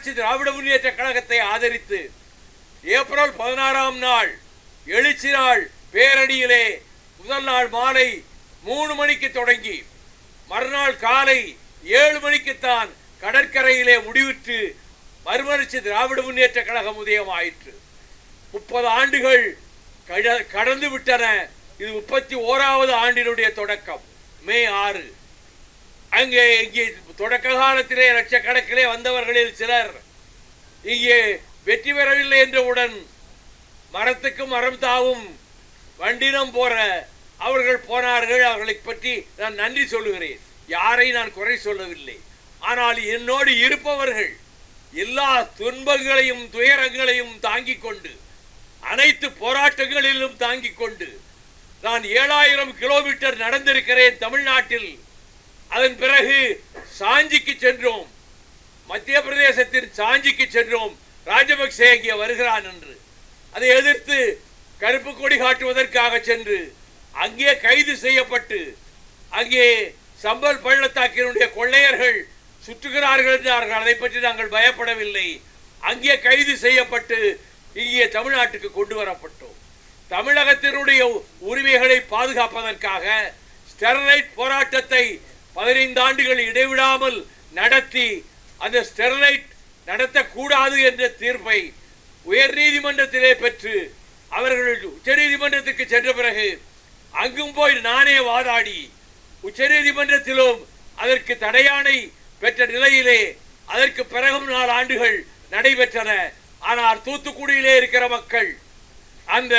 மறுமலர்ச்சி திராவிட முன்னேற்ற கழகத்தை ஆதரித்து. ஏப்ரல் பதினாறாம் நாள் எழுச்சி நாள் பேரணியிலே முதல் நாள் மாலை மூணு மணிக்கு தொடங்கி மறுநாள் காலை ஏழு மணிக்குத்தான் கடற்கரையிலே முடிவிட்டு மறுமலர்ச்சி திராவிட முன்னேற்ற கழகம் உதயமாயிற்று. முப்பது ஆண்டுகள் கட- கடந்து விட்டன. இது முப்பத்தி ஓராவது ஆண்டினுடைய தொடக்கம். மே ஆறு. அங்கே இங்கே தொடக்க காலத்திலே லட்சக்கணக்கிலே வந்தவர்களில் சிலர் இங்கே வெற்றி பெறவில்லை என்றவுடன் மரத்துக்கு மரம் தாவும் வண்டினம் போற அவர்கள் போனார்கள். அவர்களை பற்றி நான் நன்றி சொல்லுகிறேன். யாரை நான் குறை சொல்லவில்லை. ஆனால் என்னோடு இருப்பவர்கள் எல்லா துன்பங்களையும் துயரங்களையும் தாங்கிக் கொண்டு அனைத்து போராட்டங்களிலும் தாங்கிக் கொண்டு நான் ஏழாயிரம் கிலோமீட்டர் நடந்திருக்கிறேன் தமிழ்நாட்டில். அதன் பிறகு சாஞ்சிக்கு சென்றோம். மத்திய பிரதேசத்தின் சாஞ்சிக்கு சென்றோம். ராஜபக்சே இங்கே வருகிறான் என்று. அதை எதிர்த்து கருப்பு கொடி காட்டுவதற்காக சென்று அங்கே கைது செய்யப்பட்டு அங்கே சம்பல் பள்ளத்தாக்கினுடைய கொள்ளையர்கள் சுற்றுகிறார்கள் என்றார்கள். அதை பற்றி நாங்கள் பயப்படவில்லை. அங்கே கைது செய்யப்பட்டு இங்கே தமிழ்நாட்டுக்கு கொண்டு வரப்பட்டோம். தமிழகத்தினுடைய உரிமைகளை பாதுகாப்பதற்காக ஸ்டெர்லைட் போராட்டத்தை பதினைந்து ஆண்டுகள் இடைவிடாமல் நடத்தி அந்த ஸ்டெர்லைட் நடத்தக்கூடாது என்ற தீர்ப்பை உயர் நீதிமன்றத்திலே பெற்று அவர்கள் உச்சநீதிமன்றத்துக்கு சென்ற பிறகு அங்கும் போய் நானே வாதாடி உச்சநீதிமன்றத்திலும் அதற்கு தடையானை பெற்ற நிலையிலே அதற்கு பிறகும் நாலு ஆண்டுகள் நடைபெற்றன. ஆனால் தூத்துக்குடியிலே இருக்கிற மக்கள் அந்த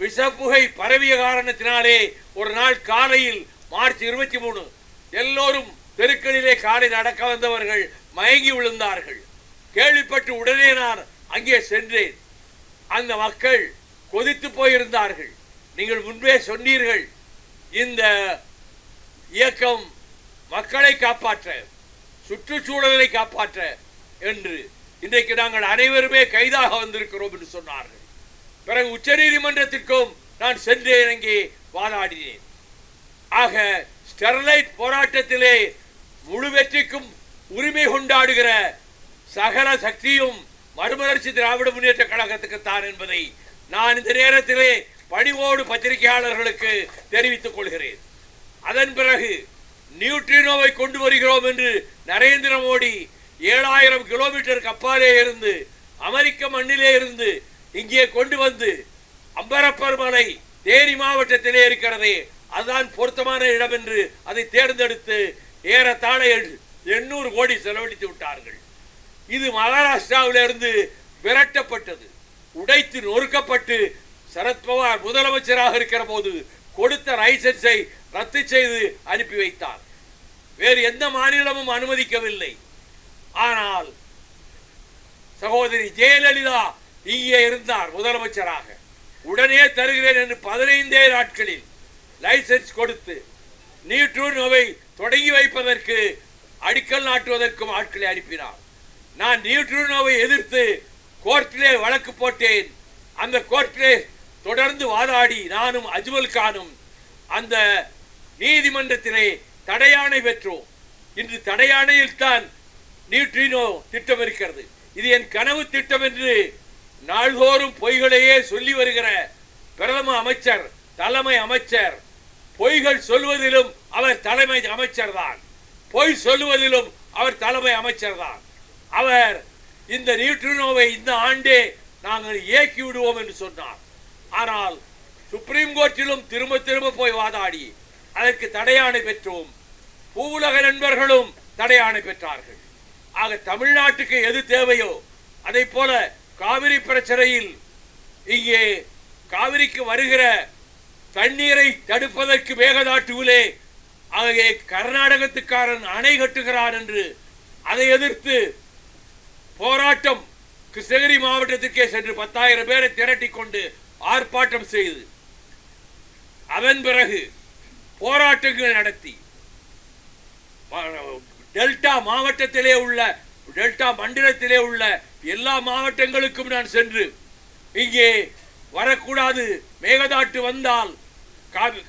விஷப்புகை பரவிய காரணத்தினாலே ஒரு நாள் காலையில் மார்ச் இருபத்தி மூணு எல்லோரும் தெருக்களிலே காலை நடக்க வந்தவர்கள் மயங்கி விழுந்தார்கள். கேள்விப்பட்டு உடனே நான் அங்கே சென்றேன். அந்த மக்கள் கொதித்து போயிருந்தார்கள். நீங்கள் முன்பே சொன்னீர்கள் இந்த இயக்கம் மக்களை காப்பாற்ற சுற்றுச்சூழலை காப்பாற்ற என்று. இன்றைக்கு நாங்கள் அனைவருமே கைதாக வந்திருக்கிறோம் என்று சொன்னார்கள். பிறகு உச்ச நீதிமன்றத்திற்கும் நான் சென்றேன் அங்கே வாதாடினேன். ஆக ஸ்டெர்லைட் போராட்டத்திலே முழு வெற்றிக்கும் உரிமை கொண்டாடுகிற சகல சக்தியும் மறுமலர்ச்சி திராவிட முன்னேற்ற கழகத்துக்கு தான் என்பதை நான் இந்த நேரத்திலே பணிவோடு பத்திரிகையாளர்களுக்கு தெரிவித்துக் கொள்கிறேன். அதன் பிறகு நியூட்ரினோவை கொண்டு வருகிறோம் என்று நரேந்திர மோடி ஏழாயிரம் கிலோமீட்டருக்கு அப்பாலே இருந்து அமெரிக்க மண்ணிலே இருந்து இங்கே கொண்டு வந்து அம்பரப்பர் மலை தேனி மாவட்டத்திலே இருக்கிறதே அதுதான் பொருத்தமான இடம் என்று அதை தேர்ந்தெடுத்து ஏறத்தாழ எண்ணூறு கோடி செலவழித்து விட்டார்கள். இது மகாராஷ்டிராவிலிருந்து விரட்டப்பட்டது. உடைத்து நொறுக்கப்பட்டு சரத்பவார் முதலமைச்சராக இருக்கிற போது கொடுத்த லைசன்ஸை ரத்து செய்து அனுப்பி வைத்தார். வேறு எந்த மாநிலமும் அனுமதிக்கவில்லை. ஆனால் சகோதரி ஜெயலலிதா இங்கே இருந்தார் முதலமைச்சராக. உடனே தருகிறேன் என்று பதினைந்தே நாட்களில் லைசன்ஸ் கொடுத்து நியூட்ரூனோவை தொடங்கி வைப்பதற்கு அடிக்கல் நாட்டுவதற்கும் ஆட்களை அனுப்பினார். நான் நியூட்ரூனோவை எதிர்த்து கோர்ட்டிலே வழக்கு போட்டேன். அந்த கோர்ட்டிலே தொடர்ந்து வாதாடி நானும் அஜ்மல் கானும் அந்த நீதிமன்றத்திலே தடையாணை பெற்றோம். இன்று தடையாணையில் தான் நியூட்ரினோ திட்டம் இருக்கிறது. இது என் கனவு திட்டம் என்று நாள்தோறும் பொய்களையே சொல்லி வருகிற பிரதம அமைச்சர் தலைமை அமைச்சர் பொய்கள் சொல்வதிலும் அவர் தலைமை அமைச்சர் தான் பொய் சொல்லுவதிலும் அவர் தலைமை அமைச்சர் தான் அவர் இந்த நியூட்ரினோவை இந்த ஆண்டே நாங்கள் இயக்கி விடுவோம் என்று சொன்னார். ஆனால் சுப்ரீம் கோர்ட்டிலும் திரும்ப திரும்ப போய் வாதாடி அதற்கு தடையாணை பெற்றோம். பூவுலக நண்பர்களும் தடையாணை பெற்றார்கள். ஆக தமிழ்நாட்டுக்கு எது தேவையோ அதை போல காவிரி பிரச்சனையில் இங்கே காவிரிக்கு வருகிற தண்ணீரை தடுப்பதற்கு மேகதாட்டுவிலே ஆகவே கர்நாடகத்துக்காரன் அணை கட்டுகிறான் என்று அதை எதிர்த்து போராட்டம் கிருஷ்ணகிரி மாவட்டத்திற்கே சென்று பத்தாயிரம் பேரை திரட்டி கொண்டு ஆர்ப்பாட்டம் செய்து அதன் பிறகு போராட்டங்கள் நடத்தி. டெல்டா மாவட்டத்திலே உள்ள டெல்டா மண்டலத்திலே உள்ள எல்லா மாவட்டங்களுக்கும் நான் சென்று இங்கே வரக்கூடாது மேகதாட்டு வந்தால்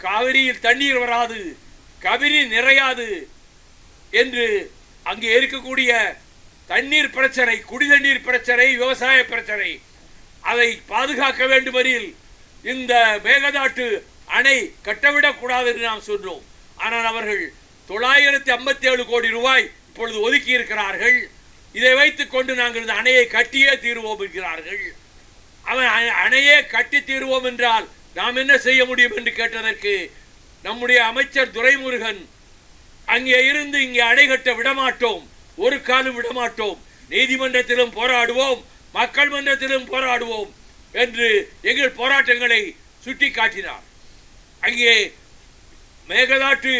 காவிரியில் தண்ணீர் வராது கவிரி நிறையாது என்று அங்கே இருக்கக்கூடிய தண்ணீர் பிரச்சனை குடிதண்ணீர் பிரச்சனை விவசாய பிரச்சனை அதை பாதுகாக்க வேண்டுமெனில் இந்த மேகதாட்டு அணை கட்டவிடக்கூடாது என்று நாம் சொன்னோம். ஆனால் அவர்கள் தொள்ளாயிரத்தி ஐம்பத்தி ஏழு கோடி ரூபாய் இப்பொழுது ஒதுக்கி இருக்கிறார்கள். இதை வைத்துக் கொண்டு நாங்கள் இந்த அணையை கட்டியே தீருவோம் என்கிறார்கள். அவன் அணையே கட்டி தீருவோம் என்றால் நாம் என்ன செய்ய முடியும் என்று கேட்டதற்கு நம்முடைய அமைச்சர் துரைமுருகன் அங்கே இருந்து இங்கே அணை கட்ட விடமாட்டோம் ஒரு காலம் விடமாட்டோம். நீதிமன்றத்திலும் போராடுவோம் மக்கள் மன்றத்திலும் போராடுவோம் என்று எங்கள் போராட்டங்களை சுட்டி காட்டினார் அங்கே மேகதாட்டு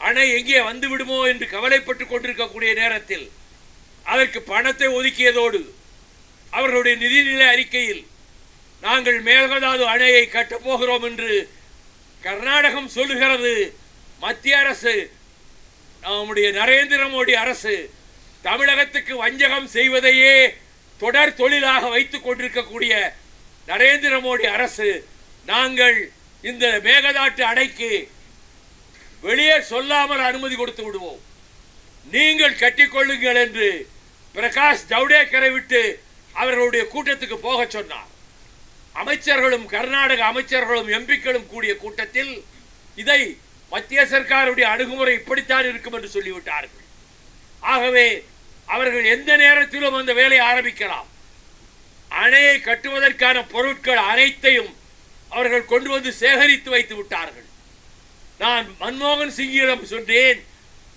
அணை எங்கே வந்து விடுமோ என்று கவலைப்பட்டுக் கொண்டிருக்கக்கூடிய நேரத்தில் அதற்கு பணத்தை ஒதுக்கியதோடு அவர்களுடைய நிதிநிலை அறிக்கையில் நாங்கள் மேகதாது அணையை கட்டப் போகிறோம் என்று கர்நாடகம் சொல்லுகிறது. மத்திய அரசு நம்முடைய நரேந்திர மோடி அரசு தமிழகத்துக்கு வஞ்சகம் செய்வதையே தொடர் தொழிலாக வைத்துக் கொண்டிருக்கக்கூடிய நரேந்திர மோடி அரசு நாங்கள் இந்த மேகதாட்டு அணைக்கு வெளியே சொல்லாமல் அனுமதி கொடுத்து விடுவோம். நீங்கள் கட்டிக்கொள்ளுங்கள் என்று பிரகாஷ் ஜவ்டேக்கரை விட்டு அவர்களுடைய கூட்டத்துக்கு போக சொன்னார். அமைச்சர்களும் கர்நாடக அமைச்சர்களும் எம்பிக்களும் கூடிய கூட்டத்தில் இதை மத்திய சர்க்காருடைய அணுகுமுறை இப்படித்தான் இருக்கும் என்று சொல்லிவிட்டார்கள். ஆகவே அவர்கள் எந்த நேரத்திலும் அந்த வேலையை ஆரம்பிக்கலாம். அணையை கட்டுவதற்கான பொருட்கள் அனைத்தையும் அவர்கள் கொண்டு வந்து சேகரித்து வைத்து விட்டார்கள். நான் மன்மோகன் சிங்கிடம் சொன்னேன்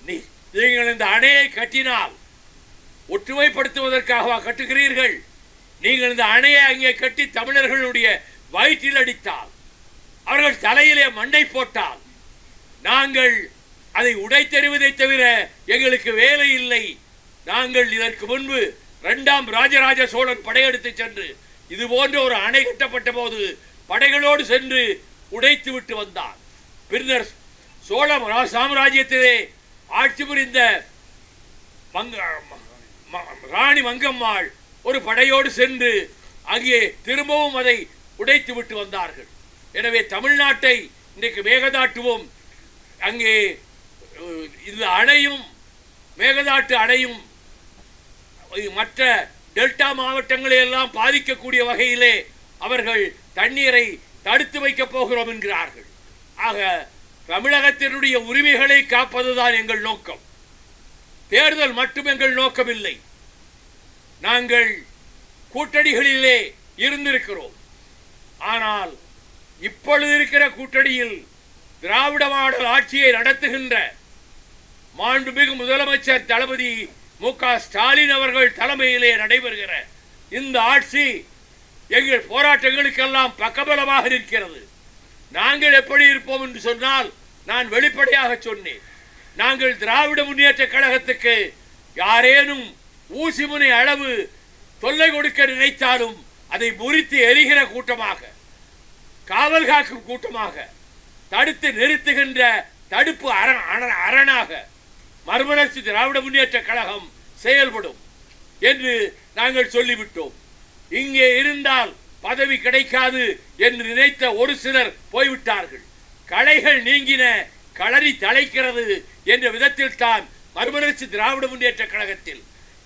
நீ- நீங்கள் இந்த அணையை கட்டினால் ஒற்றுமைப்படுத்துவதற்காகவா கட்டுகிறீர்கள்? நீங்கள் இந்த அணையை அங்கே கட்டி தமிழர்களுடைய வயிற்றில் அடித்தால் அவர்கள் தலையிலே மண்டை போட்டால் நாங்கள் அதை உடைத்தெறிவதை தவிர எங்களுக்கு வேலை இல்லை. நாங்கள் இதற்கு முன்பு இரண்டாம் ராஜராஜ சோழன் படையெடுத்து சென்று இது போன்ற ஒரு அணை கட்டப்பட்ட போது படைகளோடு சென்று உடைத்து விட்டு வந்தார் பின்னர் சோழ ரா- சாம்ராஜ்யத்திலே ஆட்சி புரிந்த மங்க ம- ராணி மங்கம்மாள் ஒரு படையோடு சென்று அங்கே திரும்பவும் அதை உடைத்து விட்டு வந்தார்கள். எனவே தமிழ்நாட்டை இன்றைக்கு மேகதாட்டுவோம். அங்கே இந்த அணையும் மேகதாட்டு அணையும் மற்ற டெல்டா மாவட்டங்களை எல்லாம் பாதிக்கக்கூடிய வகையிலே அவர்கள் தண்ணீரை தடுத்து வைக்கப் போகிறோம் என்கிறார்கள். ஆக தமிழகத்தினுடைய உரிமைகளை காப்பதுதான் எங்கள் நோக்கம். தேர்தல் மட்டும் எங்கள் நோக்கமில்லை. நாங்கள் கூட்டணிகளிலே இருந்திருக்கிறோம். ஆனால் இப்பொழுது இருக்கிற கூட்டணியில் திராவிட மாடல் ஆட்சியை நடத்துகின்ற மாண்புமிகு முதலமைச்சர் தளபதி மு க ஸ்டாலின் அவர்கள் தலைமையிலே நடைபெறுகிற இந்த ஆட்சி எங்கள் போராட்டங்களுக்கெல்லாம் பக்கபலமாக இருக்கிறது நாங்கள் எப்படி இருப்போம் என்று சொன்னால் நான் வெளிப்படையாக சொன்னேன். நாங்கள் திராவிட முன்னேற்ற கழகத்துக்கு யாரேனும் ஊசிமுனை அளவு தொல்லை கொடுக்க நினைத்தாலும் அதை முறித்து எரிகிற கூட்டமாக காவல் காக்கும் கூட்டமாக தடுத்து நிறுத்துகின்ற தடுப்பு அரண் அரணாக மர்மலர்ச்சி திராவிட முன்னேற்ற கழகம் செயல்படும் என்று நாங்கள் சொல்லிவிட்டோம். இங்கே இருந்தால் பதவி கிடைக்காது என்று நினைத்த ஒரு சிலர் போய்விட்டார்கள். களைகள் நீங்கின களரி தலைக்கிறது என்ற விதத்தில் தான் மறுமலர்ச்சி திராவிட முன்னேற்ற கழகத்தில்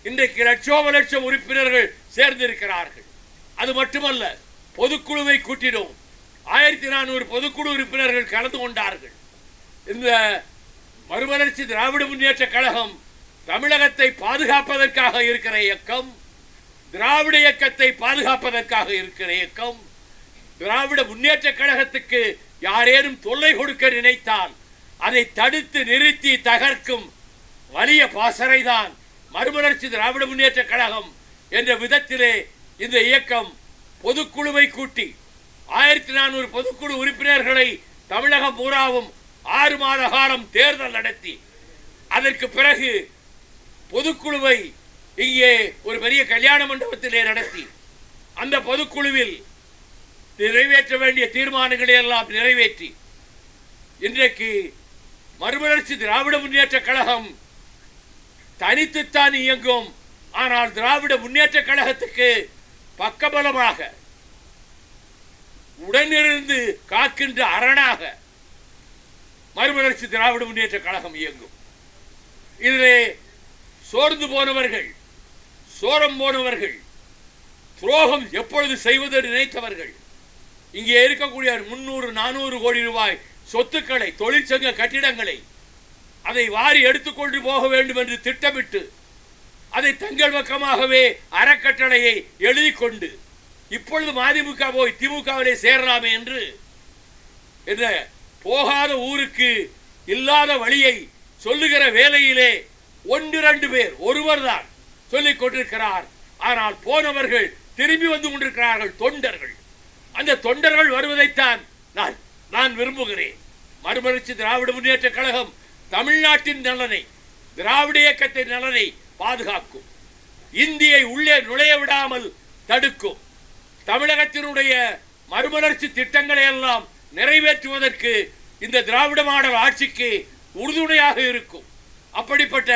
இன்றைக்கு லட்சோப லட்சம் உறுப்பினர்கள் சேர்ந்திருக்கிறார்கள். அது மட்டுமல்ல பொதுக்குழுவை கூட்டினோம். ஆயிரத்தி நானூறு பொதுக்குழு உறுப்பினர்கள் கலந்து கொண்டார்கள். இந்த மறுமலர்ச்சி திராவிட முன்னேற்ற கழகம் தமிழகத்தை பாதுகாப்பதற்காக இருக்கிற இயக்கம் திராவிட இயக்கத்தை பாதுகாப்பதற்காக இருக்கிற இயக்கம் திராவிட முன்னேற்ற கழகத்துக்கு யாரேனும் தொல்லை கொடுக்க நினைத்தால் அதை தடுத்து நிறுத்தி தகர்க்கும் வலிய பாசறைதான் மறுமலர்ச்சி திராவிட முன்னேற்ற கழகம் என்ற விதத்திலே இந்த இயக்கம் பொதுக்குழுவை கூட்டி ஆயிரத்தி நானூறு பொதுக்குழு உறுப்பினர்களை தமிழகம் பூராவும் ஆறு மாத காலம் தேர்தல் நடத்தி அதற்கு பிறகு பொதுக்குழுவை இங்கே ஒரு பெரிய கல்யாண மண்டபத்திலே நடத்தி அந்த பொதுக்குழுவில் நிறைவேற்ற வேண்டிய தீர்மானங்களை எல்லாம் நிறைவேற்றி இன்றைக்கு மறுமலர்ச்சி திராவிட முன்னேற்ற கழகம் தனித்துத்தான் இயங்கும். ஆனால் திராவிட முன்னேற்ற கழகத்துக்கு பக்கபலமாக உடனிருந்து காக்கின்ற அரணாக மறுமலர்ச்சி திராவிட முன்னேற்ற கழகம் இயங்கும். இதிலே சோர்ந்து போனவர்கள் சோரம் போனவர்கள் துரோகம் எப்பொழுது செய்வது நினைத்தவர்கள் இங்கே இருக்கக்கூடிய முன்னூறு நானூறு கோடி ரூபாய் சொத்துக்களை தொழிற்சங்க கட்டிடங்களை அதை வாரி எடுத்துக்கொண்டு போக வேண்டும் என்று திட்டமிட்டு அதை தங்கள் பக்கமாகவே அறக்கட்டளையை எழுதி கொண்டு இப்பொழுது மதிமுக போய் திமுகவிலே சேரலாமே என்று என்ன போகாத ஊருக்கு இல்லாத வழியை சொல்லுகிற வேலையிலே ஒன்று ரெண்டு பேர் ஒருவர் தான் சொல்லிக் கொண்டிருக்கிறார். ஆனால் போனவர்கள் திரும்பி வந்து கொண்டிருக்கிறார்கள் தொண்டர்கள். அந்த தொண்டர்கள் வருவதைத்தான் நான் நான் விரும்புகிறேன். மறுமலர்ச்சி திராவிட முன்னேற்ற கழகம் தமிழ்நாட்டின் நலனை திராவிட இயக்கத்தின் நலனை பாதுகாக்கும். இந்தியை உள்ளே நுழைய விடாமல் தடுக்கும். தமிழகத்தினுடைய மறுமலர்ச்சி திட்டங்களை எல்லாம் நிறைவேற்றுவதற்கு இந்த திராவிட மாடல் ஆட்சிக்கு உறுதுணையாக இருக்கும். அப்படிப்பட்ட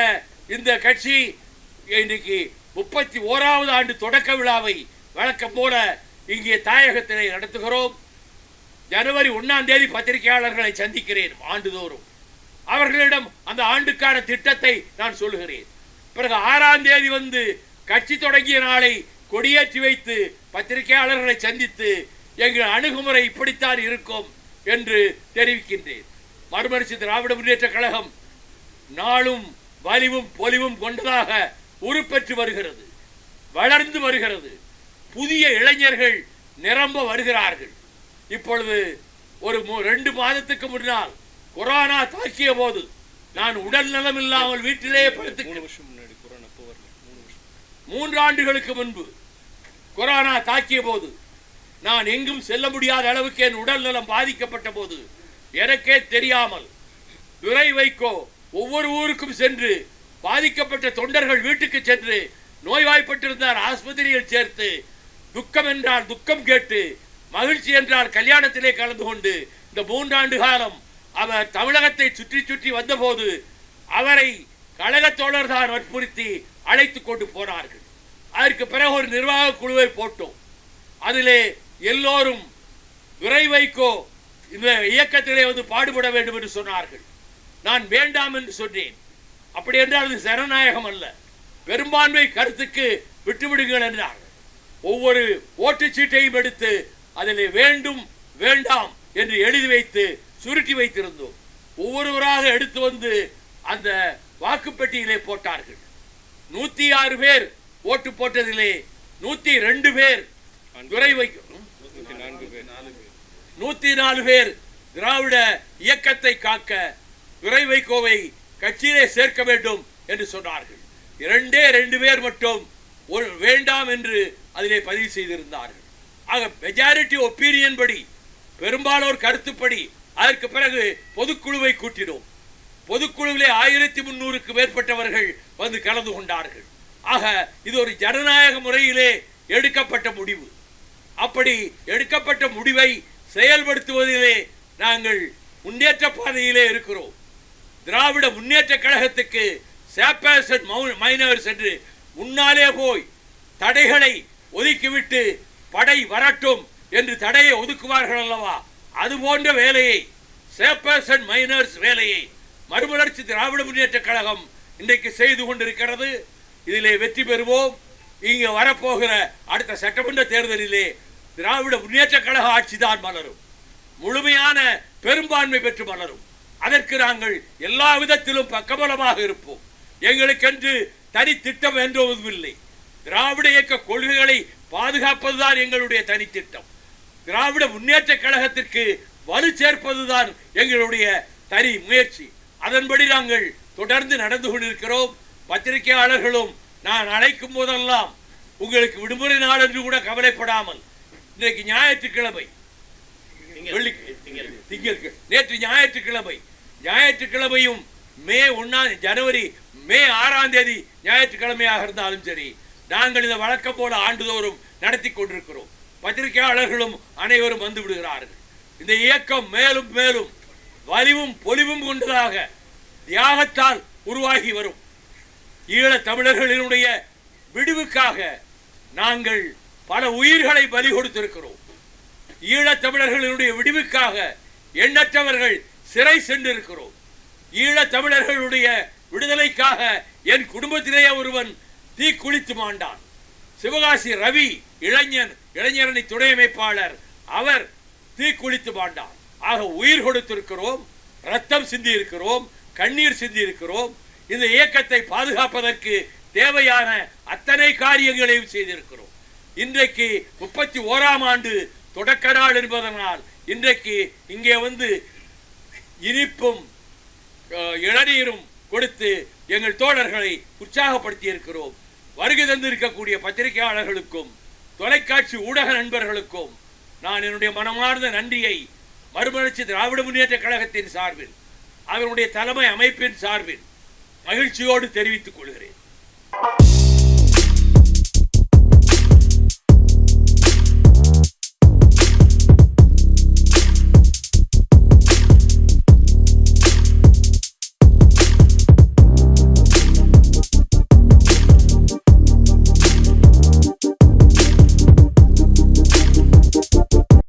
இந்த கட்சி இன்னைக்கு முப்பத்தி ஓராவது ஆண்டு தொடக்க விழாவை வழக்கம் போல இங்கே தாயகத்தினை நடத்துகிறோம். ஜனவரி ஒன்றாம் தேதி பத்திரிகையாளர்களை சந்திக்கிறேன் ஆண்டுதோறும். அவர்களிடம் அந்த ஆண்டுக்கான திட்டத்தை நான் சொல்லுகிறேன். பிறகு ஆறாம் தேதி வந்து கட்சி தொடங்கிய நாளை கொடியேற்றி வைத்து பத்திரிகையாளர்களை சந்தித்து எங்கள் அணுகுமுறை இப்படித்தான் இருக்கும் என்று தெரிவிக்கின்றேன். மறுமலர்ச்சி திராவிட முன்னேற்ற கழகம் நாளும் வலிவும் பொலிவும் கொண்டதாக உருப்பெற்று வருகிறது. வளர்ந்து வருகிறது. புதிய இளைஞர்கள் நிரம்ப வருகிறார்கள். இப்பொழுது ஒரு மு- ரெண்டு மாதத்துக்கு முன்னால் கொரோனா தாக்கிய போது நான் உடல் நலம் இல்லாமல் வீட்டிலேயே படுத்து மூன்று ஆண்டுகளுக்கு முன்பு கொரோனா தாக்கிய போது நான் எங்கும் செல்ல முடியாத அளவுக்கு என் உடல் நலம் பாதிக்கப்பட்ட போது எனக்கே தெரியாமல் துரை வைக்கோ ஒவ்வொரு ஊருக்கும் சென்று பாதிக்கப்பட்ட தொண்டர்கள் வீட்டுக்கு சென்று நோய்வாய்ப்பட்டிருந்தார். ஆஸ்பத்திரியில் சேர்த்து துக்கம் என்றால் துக்கம் கேட்டு மகிழ்ச்சி என்றால் கல்யாணத்திலே கலந்து கொண்டு இந்த மூன்றாண்டு காலம் அவர் தமிழகத்தை சுற்றி சுற்றி வந்தபோது அவரை கழக தோழர் தான் வற்புறுத்தி அழைத்து கொண்டு போனார்கள். அதற்கு பிறகு ஒரு நிர்வாக குழுவை போட்டோம். அதிலே எல்லோரும் விரை வைக்கோ இந்த இயக்கத்திலே வந்து பாடுபட வேண்டும் என்று சொன்னார்கள். நான் வேண்டாம் என்று சொன்னேன். அப்படி என்றால் அது சரணாயகம் அல்ல. பெரும்பான்மை கருத்துக்கு விட்டுவிடுங்கள் என்றார்கள். ஒவ்வொரு ஓட்டுச்சீட்டையும் எடுத்து அதிலே வேண்டும் வேண்டாம் என்று எழுதி வைத்து சுருட்டி வைத்திருந்தோம். ஒவ்வொருவராக எடுத்து வந்து அந்த வாக்குப்பெட்டியிலே போட்டார்கள். நூத்தி ஆறு பேர் ஓட்டு போட்டதிலே நூத்தி ரெண்டு பேர் துறை வைக்கும் நாலு பேர் நூத்தி நாலு பேர் திராவிட இயக்கத்தை காக்க துறை வைகோவை கட்சியிலே சேர்க்க வேண்டும் என்று சொன்னார்கள். இரண்டே ரெண்டு பேர் மட்டும் ஒரு வேண்டாம் என்று அதிலே பதிவு செய்திருந்தார்கள். ஆக மெஜாரிட்டி ஒப்பீனியன் படி பெரும்பாலோர் கருத்துப்படி அதற்கு பிறகு பொதுக்குழுவை கூட்டினோம். பொதுக்குழுவிலே ஆயிரத்தி முன்னூறுக்கு மேற்பட்டவர்கள் வந்து கலந்து கொண்டார்கள். ஆக இது ஒரு ஜனநாயக முறையிலே எடுக்கப்பட்ட முடிவு. அப்படி எடுக்கப்பட்ட முடிவை செயல்படுத்துவதிலே நாங்கள் முன்னேற்ற பாதையிலே இருக்கிறோம். திராவிட முன்னேற்ற கழகத்துக்கு சேப்பாசன் அண்ட் மைனர்ஸ் என்று முன்னாலே போய் தடைகளை ஒதுக்கிவிட்டு படை வரட்டும் என்று தடையை ஒதுக்குவார்கள் அல்லவா? அது போன்ற வேலையை சேப்பர்ஸ் அண்ட் மைனர்ஸ் வேலையை மறுமலர்ச்சி திராவிட முன்னேற்ற கழகம் இன்றைக்கு செய்து கொண்டிருக்கிறது. இதிலே வெற்றி பெறுவோம். இங்கே வரப்போகிற அடுத்த சட்டமன்ற தேர்தலிலே திராவிட முன்னேற்ற கழக ஆட்சிதான் மலரும். முழுமையான பெரும்பான்மை பெற்று மலரும். அதற்கு நாங்கள் எல்லா விதத்திலும் பக்கபலமாக இருப்போம். எங்களுக்கென்று தனி திட்டம் என்றும் இல்லை. திராவிட இயக்க கொள்கைகளை பாதுகாப்பதுதான் எங்களுடைய தனித்திட்டம். திராவிட முன்னேற்ற கழகத்திற்கு வலு சேர்ப்பதுதான் எங்களுடைய தனி முயற்சி. அதன்படி நாங்கள் தொடர்ந்து நடந்து கொண்டிருக்கிறோம். பத்திரிகையாளர்களும் நான் அழைக்கும் போதெல்லாம் உங்களுக்கு விடுமுறை நாள் என்று கூட கவலைப்படாமல் இன்றைக்கு ஞாயிற்றுக்கிழமை. திங்கள் நேற்று ஞாயிற்றுக்கிழமை. ஞாயிற்றுக்கிழமையும் மே ஒன்னாம் ஜனவரி மே ஆறாம் தேதி ஞாயிற்றுக்கிழமையாக இருந்தாலும் சரி நாங்கள் இதை வழக்கம் போல ஆண்டுதோறும் நடத்தி கொண்டிருக்கிறோம். பத்திரிகையாளர்களும் அனைவரும் வந்து விடுகிறார்கள். இந்த இயக்கம் மேலும் மேலும் வலிவும் பொலிவும் கொண்டதாக தியாகத்தால் உருவாகி வரும். ஈழத் தமிழர்களினுடைய விடுவுக்காக நாங்கள் பல உயிர்களை பலி கொடுத்திருக்கிறோம். ஈழத் தமிழர்களுடைய விடுவுக்காக எண்ணற்றவர்கள் சிறை சென்றிருக்கிறோம். ஈழத் தமிழர்களுடைய விடுதலைக்காக என் குடும்பத்திலேயே ஒருவன் தீக்குளித்து மாண்டான். சிவகாசி ரவி இளைஞன் இளைஞரணி துணை அமைப்பாளர் அவர் தீ குளித்து ஆக உயிர் கொடுத்திருக்கிறோம் ரத்தம் சிந்தி இருக்கிறோம் கண்ணீர் சிந்தி இருக்கிறோம் இந்த இயக்கத்தை பாதுகாப்பதற்கு தேவையான அத்தனை காரியங்களையும் செய்திருக்கிறோம். இன்றைக்கு முப்பத்தி ஓராம் ஆண்டு தொடக்க நாள் என்பதனால் இன்றைக்கு இங்கே வந்து இனிப்பும் அஹ், இளநீரும் கொடுத்து எங்கள் தோழர்களை உற்சாகப்படுத்தி இருக்கிறோம் வருகை தந்திருக்கக்கூடிய பத்திரிகையாளர்களுக்கும் தொலைக்காட்சி ஊடக நண்பர்களுக்கும் நான் என்னுடைய மனமார்ந்த நன்றியை மறுமலர்ச்சி திராவிட முன்னேற்ற கழகத்தின் சார்பில் அவருடைய தலைமை அமைப்பின் சார்பில் மகிழ்ச்சியோடு தெரிவித்துக் கொள்கிறேன்.